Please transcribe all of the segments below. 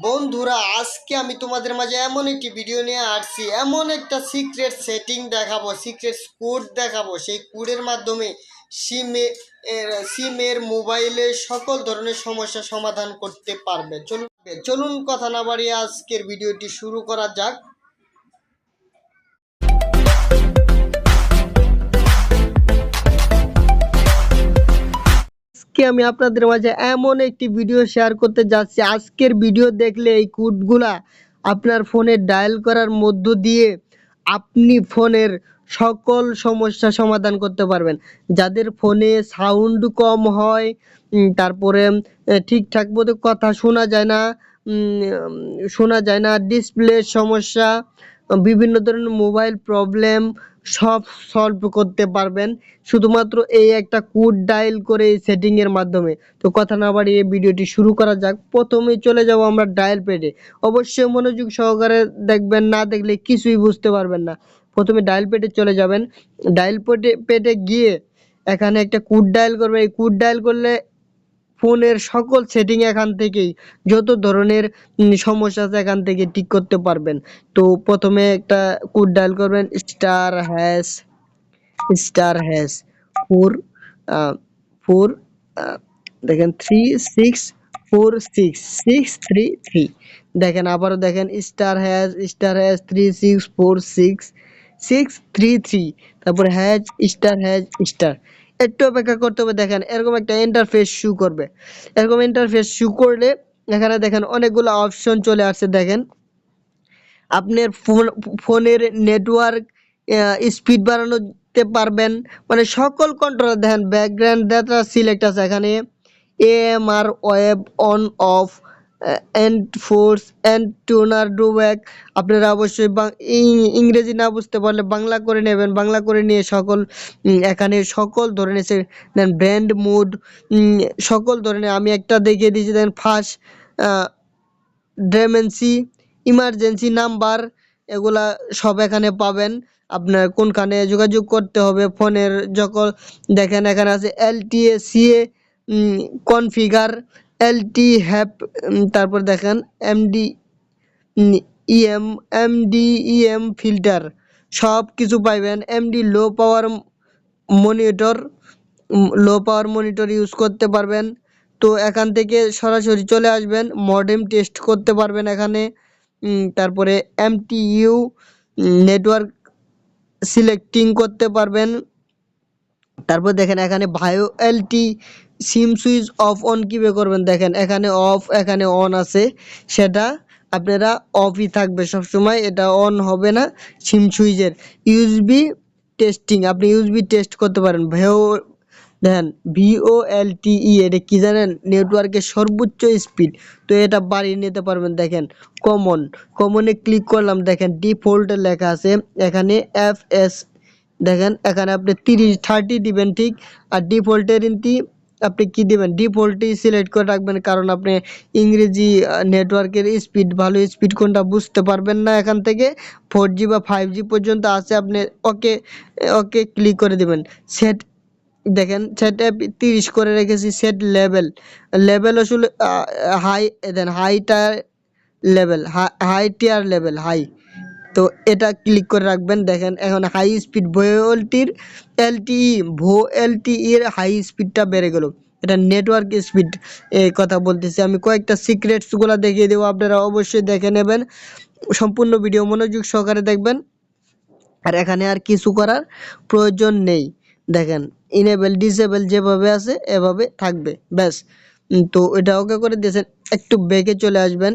বন্ধুরা, আজকে আমি তোমাদের মাঝে এমন একটি ভিডিও নিয়ে আসছি। এমন একটা সিক্রেট সেটিং দেখাবো সিক্রেট কোড দেখাবো। সেই কোডের মাধ্যমে সিমে সিমের মোবাইলে সকল ধরনের সমস্যা সমাধান করতে পারবে। চলুন চলুন কথা না বাড়িয়ে আজকের ভিডিওটি শুরু করা যাক। আজকে আমি আপনাদের মাঝে এমন একটি ভিডিও শেয়ার করতে যাচ্ছি। আজকের ভিডিও দেখলে এই কোডগুলা আপনার ফোনে ডায়াল করার মধ্য দিয়ে আপনি ফোনের সকল সমস্যা সমাধান করতে পারবেন। যাদের ফোনে সাউন্ড কম হয় তারপরে ঠিকঠাক মতো কথা শোনা যায় না শোনা যায় না ডিসপ্লের সমস্যা, বিভিন্ন ধরনের মোবাইল প্রবলেম সব সলভ করতে পারবেন। শুধুমাত্র এই একটা কোড ডায়াল করে এই সেটিং এর মাধ্যমে। তো কথা না বাড়িয়ে ভিডিওটি শুরু করা যাক। প্রথমেই চলে যাব আমরা ডায়াল পেডে অবশ্যই মনোযোগ সহকারে দেখবেন, না দেখলে কিছুই বুঝতে পারবেন না। প্রথমে ডায়াল পেডে চলে যাবেন। ডায়াল পেডে পেডে গিয়ে এখানে একটা কোড ডায়াল করবেন। এই কোড ডায়াল করলে ফোনের সকল সেটিং এখান থেকেই যত ধরনের সমস্যা আছে এখান থেকে ঠিক করতে পারবেন। তো প্রথমে একটা কোড ডায়াল করবেন star hash star hash four four দেখেন three six four six six three three দেখেন আবারও দেখেন star hash star hash three six four six six three three তারপর হ্যাশ স্টার হ্যাশ স্টার একটু অপেক্ষা করতে হবে, দেখেন, এরকম একটা ইন্টারফেস শু করবে। এরকম ইন্টারফেস শু করলে, এখানে দেখেন অনেকগুলো অপশন চলে আসছে, দেখেন। আপনার ফোন ফোনের নেটওয়ার্ক স্পিড বাড়ানোতে পারবেন। মানে সকল কন্ট্রোল দেখেন ব্যাকগ্রাউন্ড ডাটা সিলেক্ট আছে, এখানে AMR web on off and force and tuner do back আপনারা অবশ্যই ইংরেজি না বুঝতে পারলে বাংলা করে নেবেন। বাংলা করে নিয়ে সকল এখানে সকল ধরনের সে, দেন ব্র্যান্ড মুড সকল ধরনের। আমি একটা দেখিয়ে দিয়েছি, দেন ফার্স্ট ড্রেমেন্সি ইমার্জেন্সি নাম্বার এগুলা সব এখানে পাবেন। আপনার কোনখানে যোগাযোগ করতে হবে, ফোনের যখন দেখেন এখানে আছে এলটিএ সিএ কনফিগার এলটি হ্যাপ তারপর দেখেন MD EM MD, EM filter, সব কিছু পাইবেন। MD low power monitor low power monitor use করতে পারবেন। তো এখান থেকে সরাসরি চলে আসবেন মডেম টেস্ট করতে পারবেন এখানে। তারপরে এমটিইউ নেটওয়ার্ক সিলেক্টিং করতে পারবেন। তারপর দেখেন এখানে Veo LT SIM switch off on কীভাবে করবেন দেখেন, এখানে অফ এখানে অন আছে, সেটা আপনারা অফই থাকবে সব সময় এটা অন হবে না সিম সুইচের ইউএসবি টেস্টিং আপনি ইউএসবি টেস্ট করতে পারেন, ভেও, দেখেন ভিও এল টিই এটা কি জানেন? নেটওয়ার্কের সর্বোচ্চ স্পিড তো এটা বাড়িয়ে নিতে পারবেন, দেখেন কমন কমনে ক্লিক করলাম, দেখেন ডিফল্টে লেখা আছে, এখানে এফ এস দেখেন, এখানে আপনি তিরিশ থার্টি দিবেন ঠিক, আর ডিফল্টের ইন্তি আপনি কি দিবেন? ডিফল্টই সিলেক্ট করে রাখবেন কারণ আপনি ইংরেজি নেটওয়ার্কের স্পিড ভালো স্পিড কোনটা বুঝতে পারবেন না এখান থেকে। ফোর জি বা ফাইভ জি পর্যন্ত আছে, আপনি ওকে ওকে ক্লিক করে দেবেন। সেট দেখেন সেটা তিরিশ করে রেখেছি সেট লেভেল লেভেল আসলে হাই দেন হাইটা level high tier level high তো এটা ক্লিক করে রাখবেন। দেখেন, এখন হাই স্পিড ভোএলটির এলটিই ভো এলটিই এর হাই স্পিডটা বেড়ে গেল। এটা নেটওয়ার্ক স্পিড এই কথা বলতেছি। আমি কয়েকটা সিক্রেটসগুলো দেখিয়ে দেবো। আপনারা অবশ্যই দেখে নেবেন। সম্পূর্ণ ভিডিও মনোযোগ সহকারে দেখবেন। আর এখানে আর কিছু করার প্রয়োজন নেই। দেখেন ইনেবল ডিসেবল যেভাবে আছে, এভাবে থাকবে। ব্যাস। তো এটা ওকে করে দিয়েছেন। একটু বেগে চলে আসবেন।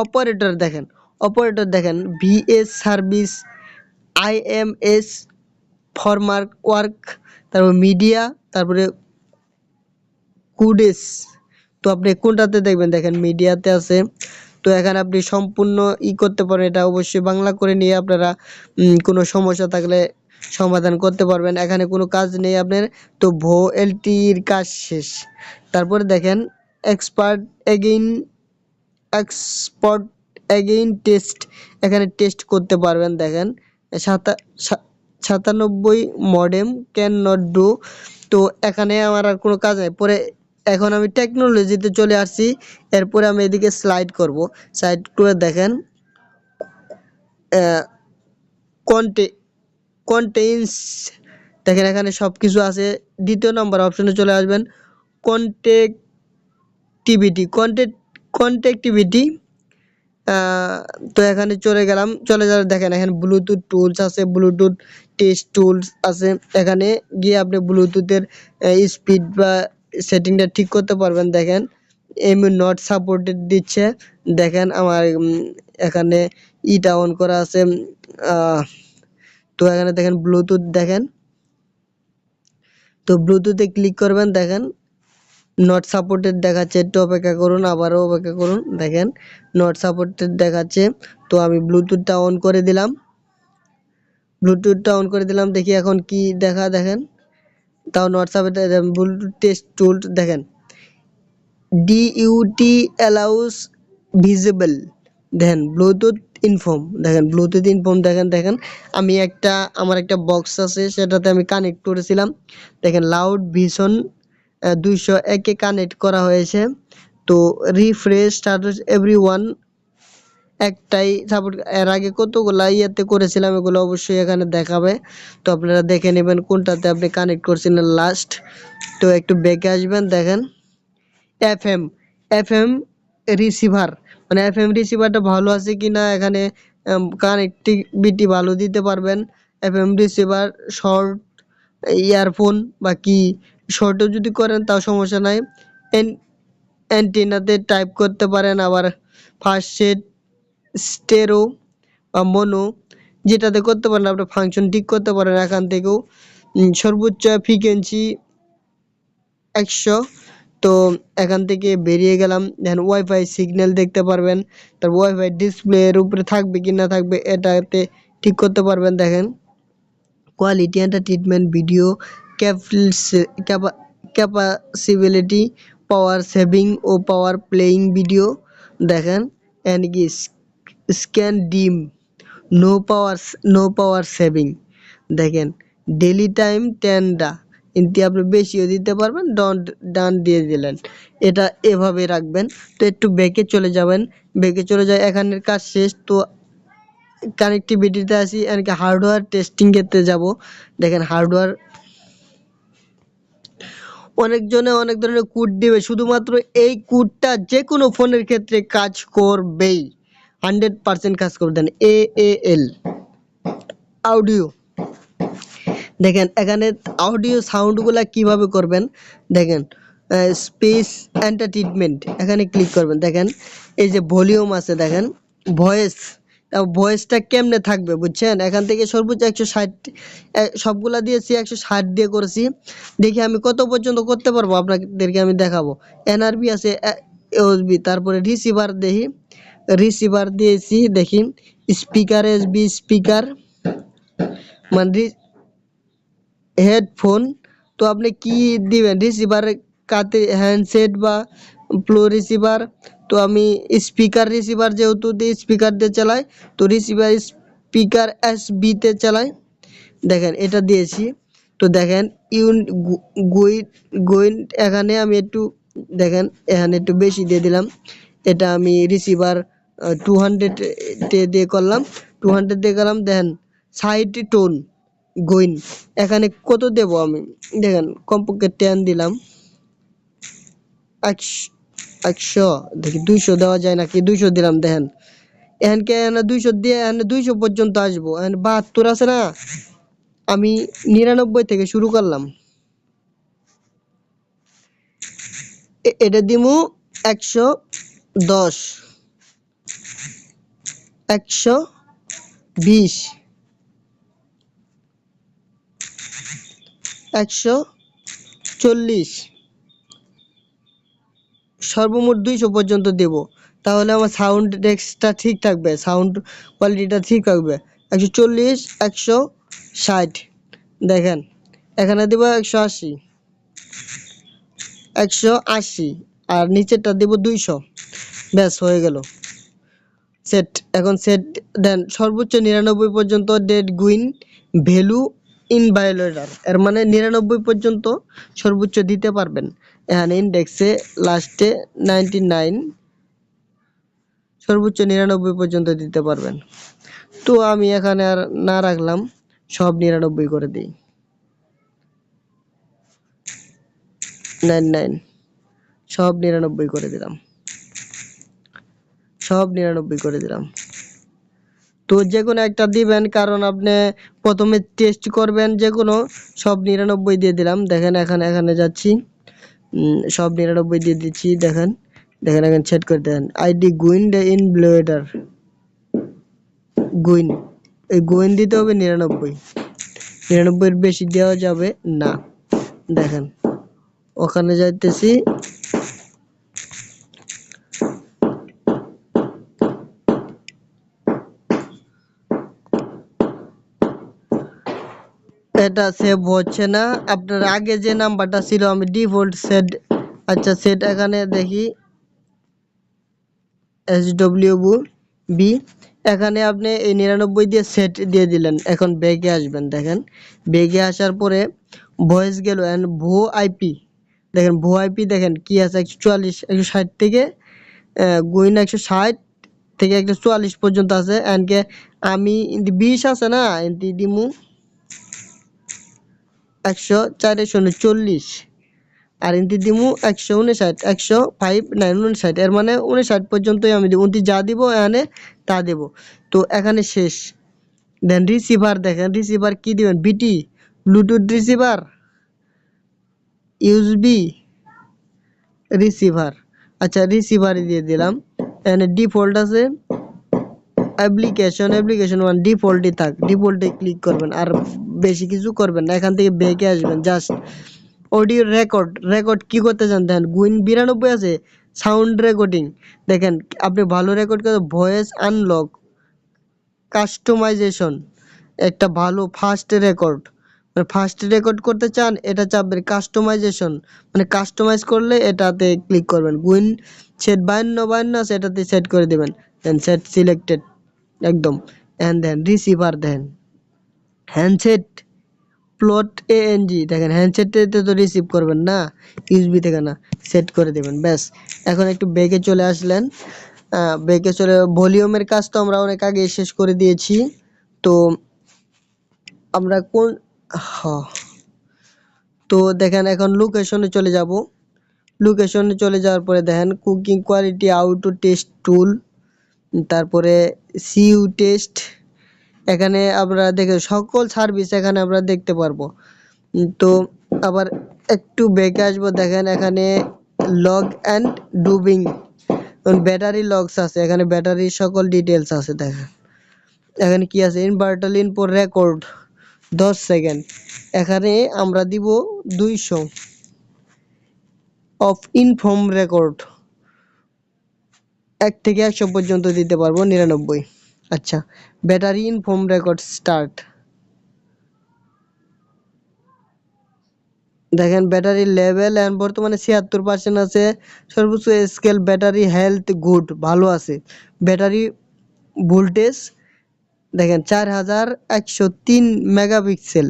অপারেটর দেখেন। অপারেটর দেখেন, ভিএস সার্ভিস, আইএমএস, ফরমার্ক ওয়ার্ক, তারপর মিডিয়া, তারপরে কুডেস। তো আপনি কোনটাতে দেখবেন? দেখেন মিডিয়াতে আছে। তো এখানে আপনি সম্পূর্ণ ই করতে পারেন এটা অবশ্যই বাংলা করে নিয়ে আপনারা কোনো সমস্যা থাকলে সমাধান করতে পারবেন। এখানে কোনো কাজ নেই আপনার। তো ভো এলটির কাজ শেষ। তারপরে দেখেন, expert again, export again test এখানে টেস্ট করতে পারবেন, দেখেন। সাতা সাতানব্বই মডেম ক্যান নট ডু তো এখানে আমার আর কোনো কাজ নেই। পরে এখন আমি টেকনোলজিতে চলে আসছি, এরপরে আমি এদিকে স্লাইড করব। স্লাইড করে দেখেন কন্টে কন্টেইনস দেখেন এখানে সব কিছু আছে। দ্বিতীয় নম্বর অপশনে চলে আসবেন কন্টেক্টিভিটি কন্টেক্ট কন্টেক্টিভিটি তো এখানে চলে গেলাম। চলে যাওয়ার দেখেন, এখানে ব্লুটুথ টুলস আছে ব্লুটুথ টেস্ট টুলস আছে। এখানে গিয়ে আপনি ব্লুটুথের স্পিড বা সেটিংটা ঠিক করতে পারবেন। দেখেন এমনি নট সাপোর্টেড দিচ্ছে। দেখেন, আমার এখানে ইটা অন করা আছে। তো এখানে দেখেন ব্লুটুথ দেখেন। তো ব্লুটুথে ক্লিক করবেন, দেখেন। নট সাপোর্টেড দেখাচ্ছে, একটু অপেক্ষা করুন, আবারও অপেক্ষা করুন। দেখেন নট সাপোর্টেড দেখাচ্ছে, তো আমি ব্লুটুথটা অন করে দিলাম। ব্লুটুথটা অন করে দিলাম, দেখি এখন কি দেখা, দেখেন। তাও not supported Bluetooth test tool দেখেন। ডিইউটি অ্যালাউস ভিজিবল দেখেন ব্লুটুথ ইনফর্ম দেখেন ব্লুটুথ ইনফর্ম দেখেন দেখেন, আমি একটা, আমার একটা বক্স আছে, সেটাতে আমি কানেক্ট করেছিলাম। দেখেন লাউড ভিশন দুইশো একে কানেক্ট করা হয়েছে। তো রিফ্রেশ স্টাটাস এভরি ওয়ান একটাই সাপোর্ট এর আগে কতগুলা ইয়েতে করেছিলাম এগুলো অবশ্যই এখানে দেখাবে। তো আপনারা দেখে নেবেন কোনটাতে আপনি কানেক্ট করছিলেন লাস্ট তো একটু বেঁকে আসবেন, দেখেন। F M F M receiver মানে এফ এম রিসিভারটা ভালো আছে কি না এখানে কানেক্টিভিটি ভালো দিতে পারবেন। F M receiver short earphone বা কি শর্টও যদি করেন, তাও সমস্যা নাই। অ্যান্টিনাতে টাইপ করতে পারেন আবার ফার্স্ট সেট স্টেরো বা মনো যেটাতে করতে পারেন আপনি ফাংশন ঠিক করতে পারেন এখান থেকেও। সর্বোচ্চ ফ্রিকোয়েন্সি একশো। তো এখান থেকে বেরিয়ে গেলাম দেখেন ওয়াইফাই সিগন্যাল দেখতে পারবেন। তার ওয়াইফাই ডিসপ্লে এর উপরে থাকবে কি না থাকবে, এটাতে ঠিক করতে পারবেন, দেখেন। Quality and treatment video capability power saving O power playing video দেখেন অ্যান্ড কি scan dim no power no power saving দেখেন ডেলি টাইম টেনডা কিন্তু আপনি বেশিও দিতে পারবেন ডন ডান দিয়ে দিলেন, এটা এভাবে রাখবেন, তো একটু বেঁকে চলে যাবেন বেঁকে চলে যায়, এখানের কাজ শেষ, তো কানেক্টিভিটিতে আসি এমনকি হার্ডওয়্যার টেস্টিংয়েতে যাব, দেখেন হার্ডওয়্যার অনেকজনে অনেক ধরনের কোড দিবে। শুধুমাত্র এই কোডটা যে কোনো ফোনের ক্ষেত্রে কাজ করবেই। হান্ড্রেড পার্সেন্ট কাজ করবে। দেন এ এ এল অডিও দেখেন, এখানে অডিও সাউন্ডগুলা কীভাবে করবেন? দেখেন স্পেস এন্টারটেনমেন্ট এখানে ক্লিক করবেন। দেখেন, এই যে ভলিউম আছে, দেখেন ভয়েস ভয়েসটা কেমনে থাকবে বুঝছেন? এখান থেকে সর্বোচ্চ একশো ষাট সবগুলা দিয়েছি একশো ষাট দিয়ে করেছি। দেখি আমি কত পর্যন্ত করতে পারব আপনাদেরকে আমি দেখাবো। এনআরবি আছে এসবি তারপরে রিসিভার দেখি। রিসিভার দিয়েছি, দেখি। স্পিকার এসবি স্পিকার মানে হেডফোন তো আপনি কি দিবেন? রিসিভার কাতে হ্যান্ডসেট বা প্লো রিসিভার তো আমি স্পিকার রিসিভার যেহেতু দিই স্পিকার দিয়ে চালাই, তো রিসিভার স্পিকার এস বিতে চালাই। দেখেন, এটা দিয়েছি। তো দেখেন, ইউন গুইন গুইন, এখানে আমি একটু, দেখেন, এখানে একটু বেশি দিয়ে দিলাম। এটা আমি রিসিভার টু হান্ড্রেড দিয়ে করলাম। টু হান্ড্রেড দিয়ে করলাম, দেখেন সাইড টোন গইন। এখানে কত দেব আমি? দেখেন, কমপক্ষে টেন দিলাম। একশো দেখি দুইশো দেওয়া যায় নাকি? দুইশো দিলাম, দেখেন। এখানকে এখানে দুইশো দিয়ে এখানে দুইশো পর্যন্ত আসব। এখানে বাহাত্তর আছে না? আমি নিরানব্বই থেকে শুরু করলাম। এটা দিমু একশো দশ। একশো বিশ। একশো চল্লিশ। সর্বমোট দুইশো পর্যন্ত দেব। তাহলে আমার সাউন্ড ডেস্কটা ঠিক থাকবে সাউন্ড কোয়ালিটিটা ঠিক থাকবে। একশো চল্লিশ, একশো ষাট। দেখেন, এখানে দেবো একশো আশি একশো আশি, আর নিচেরটা দেবো দুইশো। ব্যাস, হয়ে গেল। সেট এখন সেট দেন সর্বোচ্চ নিরানব্বই পর্যন্ত ডেড গুইন ভ্যালু ইনভায়োলেটার এর মানে নিরানব্বই পর্যন্ত সর্বোচ্চ দিতে পারবেন। এখানে ইন্ডেক্সে লাস্টে নাইনটি নাইন সর্বোচ্চ নিরানব্বই পর্যন্ত দিতে পারবেন। তো আমি এখানে আর না রাখলাম, সব নিরানব্বই করে দিই। নাইন নাইন সব নিরানব্বই করে দিলাম। সব নিরানব্বই করে দিলাম। তো যে কোনো একটা দিবেন, কারণ আপনি প্রথমে টেস্ট করবেন যে কোনো সব নিরানব্বই দিয়ে দিলাম। দেখেন এখানে এখানে যাচ্ছি। সব নিরানব্বই দিয়ে দিচ্ছি, দেখেন। দেখেন এখানে সেট করে দেন আইডি গুইন ইন ব্লোয়েডার গুইন এই গুইন দিতে হবে নিরানব্বই। নিরানব্বইয়ের বেশি দেওয়া যাবে না। দেখেন। ওখানে যাইতেছি। এটা সেভ হচ্ছে না। আপনার আগে যে নাম্বারটা ছিল, আমি ডিফল্ট সেট আচ্ছা সেট এখানে দেখি। এস ডব্লিউ বি এখানে আপনি এই নিরানব্বই দিয়ে সেট দিয়ে দিলেন। এখন বেগে আসবেন, দেখেন। বেগে আসার পরে ভয়েস গেল অ্যান্ড ভো আইপি দেখেন ভো আইপি দেখেন, কি আছে? একশো চুয়াল্লিশ, একশো ষাট থেকে গুইন একশো ষাট থেকে একশো চুয়াল্লিশ পর্যন্ত আছে। এনকে আমি, বিশ আছে না? দিমু। একশো চারশো উনচল্লিশ আর ইন্তি দিমু একশো উনষাট, একশো ফাইভ নাইন উনষাট। এর মানে উনষাট পর্যন্তই আমি দিব। উনতি যা দিব, এখানে তা দেব। তো এখানে শেষ। দেন রিসিভার দেখেন। রিসিভার কি দিবেন? BT Bluetooth receiver USB receiver আচ্ছা রিসিভার দিয়ে দিলাম। এখানে ডিফল্ট আছে। অ্যাপ্লিকেশন অ্যাপ্লিকেশন ওয়ান ডিফল্টই থাক ডিফল্টে ক্লিক করবেন, আর বেশি কিছু করবেন না, এখান থেকে বেঁকে আসবেন জাস্ট অডিও রেকর্ড রেকর্ড কি করতে চান? দেখেন গুইন বিরানব্বই আছে সাউন্ড রেকর্ডিং দেখেন, আপনি ভালো রেকর্ড করে ভয়েস আনলক কাস্টমাইজেশন একটা ভালো ফার্স্ট রেকর্ড মানে ফার্স্ট রেকর্ড করতে চান, এটা চাপবেন কাস্টমাইজেশন মানে কাস্টমাইজ করলে এটাতে ক্লিক করবেন গুইন সেট বায়ান্ন বায়ান্ন আছে, এটাতে সেট করে দেবেন দেন সেট সিলেক্টেড একদম। And then receiver then handset plot ANG দেখেন হ্যান্ডসেটে তো রিসিভ করবেন না ইউএসবি থেকে না সেট করে দেবেন, ব্যাস। এখন একটু বেগে চলে আসলেন। বেগে চলে ভলিউমের কাজ তো আমরা অনেক আগে শেষ করে দিয়েছি। তো আমরা কোন, হ। তো দেখেন, এখন লোকেশনে চলে যাব। লোকেশনে চলে যাওয়ার পরে দেখেন cooking quality auto test tool তারপরে সিইউ টেস্ট এখানে আমরা দেখে সকল সার্ভিস এখানে আমরা দেখতে পারব। তো আবার একটু বেঁকে আসব, দেখেন এখানে log and debugging battery logs আছে, এখানে ব্যাটারির সকল ডিটেলস আছে, দেখেন। এখানে কি আছে? ইনভার্টার ইনপুট রেকর্ড দশ সেকেন্ড এখানে আমরা দিব দুইশো। অফ ইনফর্ম রেকর্ড এক থেকে একশো পর্যন্ত দিতে পারব, নিরানব্বই। আচ্ছা ব্যাটারি ইনফর্ম রেকর্ড স্টার্ট। দেখেন ব্যাটারি লেভেল এন্ড বর্তমানে ছিয়াত্তর পার্সেন্ট আছে। সর্বোচ্চ স্কেল ব্যাটারি হেলথ গুড ভালো আছে। ব্যাটারি ভোল্টেজ দেখেন, চার হাজার একশো তিন মেগাপিক্সেল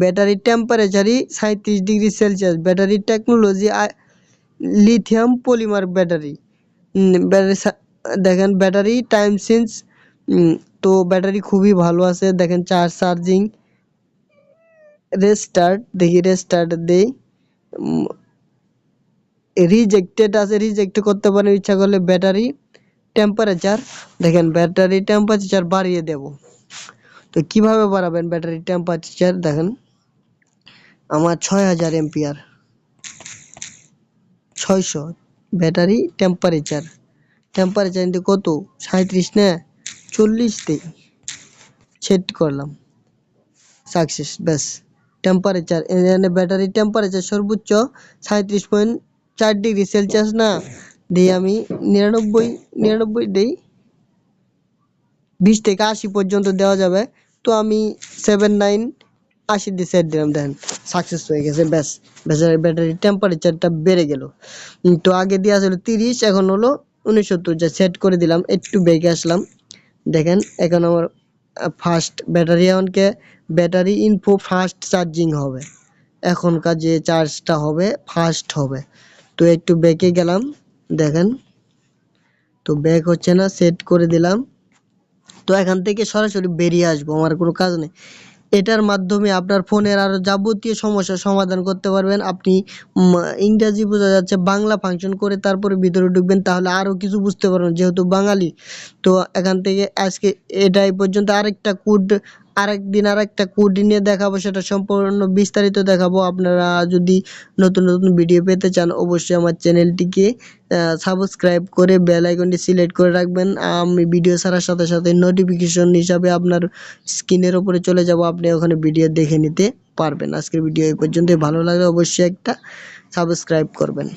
ব্যাটারি টেম্পারেচারই সাঁত্রিশ degree Celsius battery technology lithium polymer battery. দেখেন ব্যাটারি টাইম সিন্স তো ব্যাটারি খুবই ভালো আছে। দেখেন চার্জ চার্জিং রেস্টার্ট দেখি রেস্টার্ট দেই। রিজেক্টেড আছে রিজেক্ট করতে পারেন, ইচ্ছা করলে ব্যাটারি টেম্পারেচার দেখেন ব্যাটারি টেম্পারেচার বাড়িয়ে দেব। তো কীভাবে বাড়াবেন ব্যাটারি টেম্পারেচার দেখেন, আমার ছয় হাজার এমপিআর ছয়শো। ব্যাটারি টেম্পারেচার টেম্পারেচার কিন্তু কত? সাঁত্রিশ না? চল্লিশ দিই সেট করলাম। সাকসেস ব্যাস। টেম্পারেচার এখানে ব্যাটারি টেম্পারেচার সর্বোচ্চ সাঁত্রিশ পয়েন্ট চার ডিগ্রি সেলসিয়াস না? দিই আমি নিরানব্বই নিরানব্বই দিই। বিশ থেকে আশি পর্যন্ত দেওয়া যাবে। তো আমি সেভেন নাইন আশি দিয়ে সেট দিলাম, দেখেন সাকসেস হয়ে গেছে, ব্যাস। ব্যাটারি ব্যাটারি টেম্পারেচারটা বেড়ে গেল। তো আগে দেওয়া ছিল তিরিশ, এখন হলো উনসত্তর যা সেট করে দিলাম, একটু বেগে আসলাম। দেখেন, এখন আমার ফার্স্ট ব্যাটারি অনকে ব্যাটারি ইনফো ফার্স্ট চার্জিং হবে। এখনকার যে চার্জটা হবে ফার্স্ট হবে। তো একটু ব্যাকে গেলাম, দেখেন। তো ব্যাক হচ্ছে না সেট করে দিলাম। তো এখান থেকে সরাসরি বেরিয়ে আসব, আমার কোনো কাজ নেই। এটার মাধ্যমে আপনার ফোনের আরও যাবতীয় সমস্যার সমাধান করতে পারবেন। আপনি ইংরাজি বোঝা যাচ্ছে, বাংলা ফাংশন করে তারপরে ভিতরে ঢুকবেন, তাহলে আরও কিছু বুঝতে পারবেন, যেহেতু বাঙালি। তো এখান থেকে আজকে এটাই পর্যন্ত। আরেকটা কোড আরেকদিন আরেকটা কোড নিয়ে দেখাবো, সেটা সম্পূর্ণ বিস্তারিত দেখাবো। আপনারা যদি নতুন নতুন ভিডিও পেতে চান, অবশ্যই আমার চ্যানেলটিকে সাবস্ক্রাইব করে বেল আইকনটি সিলেক্ট করে রাখবেন। আমি ভিডিও ছাড়ার সাথে সাথে নোটিফিকেশন হিসাবে আপনার স্ক্রিনের ওপরে চলে যাব, আপনি ওখানে ভিডিও দেখে নিতে পারবেন। আজকের ভিডিও এই পর্যন্তই। ভালো লাগলে অবশ্যই একটা সাবস্ক্রাইব করবেন।